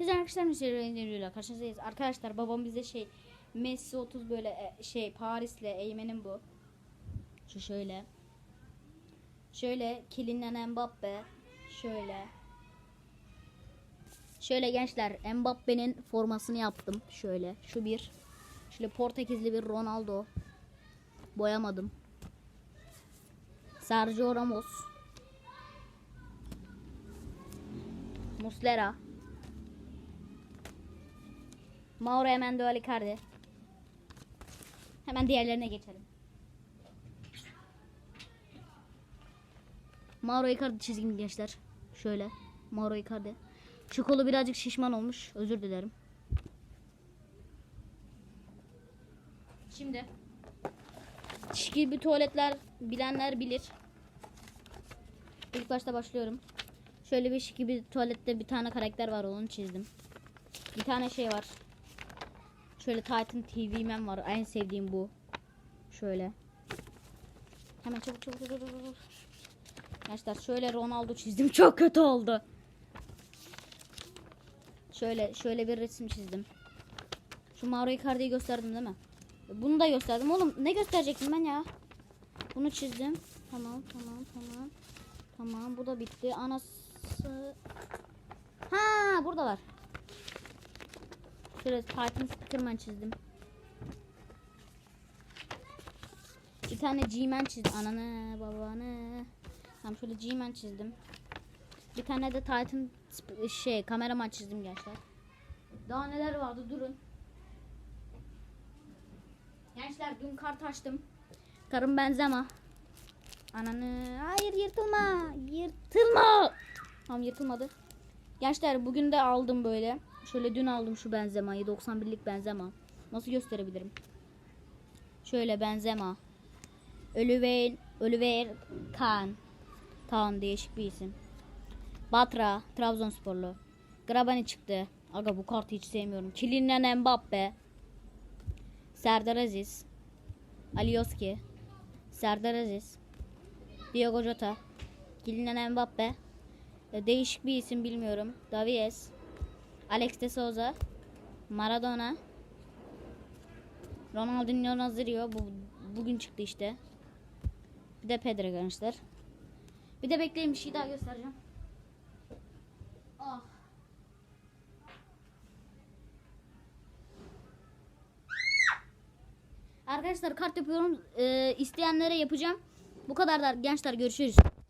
Biz arkadaşlar müşterilerle karşınızdayız. Arkadaşlar babam bize şey Messi 30 böyle e, şey Paris'le Eymen'in bu. Şu şöyle. Şöyle Kylian Mbappe. Şöyle. Şöyle gençler Mbappe'nin formasını yaptım. Şöyle. Şu bir. Şöyle Portekizli bir Ronaldo. Boyamadım. Sergio Ramos. Muslera. Mauro Emanuel Icardi. Hemen diğerlerine geçelim. Mauro Icardi çizgim gençler. Şöyle. Mauro Icardi. Şu kolu birazcık şişman olmuş. Özür dilerim. Şimdi şekil bir tuvaletler bilenler bilir. İlk başta başlıyorum. Şöyle bir şekil bir tuvalette bir tane karakter var onu çizdim. Bir tane şey var. Şöyle Titan TV Man var. En sevdiğim bu. Şöyle. Hemen çabuk çabuk çabuk çabuk. Gençler şöyle Ronaldo çizdim. Çok kötü oldu. Şöyle şöyle bir resim çizdim. Şu Mauro Icardi'yi gösterdim değil mi? Bunu da gösterdim. Oğlum ne gösterecektim ben ya? Bunu çizdim. Tamam tamam tamam. Tamam bu da bitti. Anası. Ha buradalar. Şöyle Titan Spiderman çizdim. Bir tane G-Man çizdim. Ananı babanı. Tamam şöyle G-Man çizdim. Bir tane de Titan şey kameraman çizdim gençler. Daha neler vardı durun. Gençler dün kart açtım. Karım benzema. Ananı. Hayır yırtılma. Yırtılma. Tamam yırtılmadı. Gençler bugün de aldım böyle. Şöyle dün aldım şu benzemayı. 91'lik benzema. Nasıl gösterebilirim? Şöyle benzema. Oliver, Oliver Kahn. Tamam değişik bir isim. Batra, Trabzonsporlu. Grabani çıktı. Aga bu kartı hiç sevmiyorum. Kylian Mbappe. Serdar Aziz. Alioski. Serdar Aziz. Diogo Jota. Kylian Mbappe. E, Değişik bir isim bilmiyorum. Davies. Alex de Souza. Maradona. Ronaldinho Nazario. Bu, bugün çıktı işte. Bir de Pedro gençler. Bir de bekleyin bir şey daha göstereceğim. Ah. Arkadaşlar kart yapıyorum. Ee, isteyenlere yapacağım. Bu kadar da gençler görüşürüz.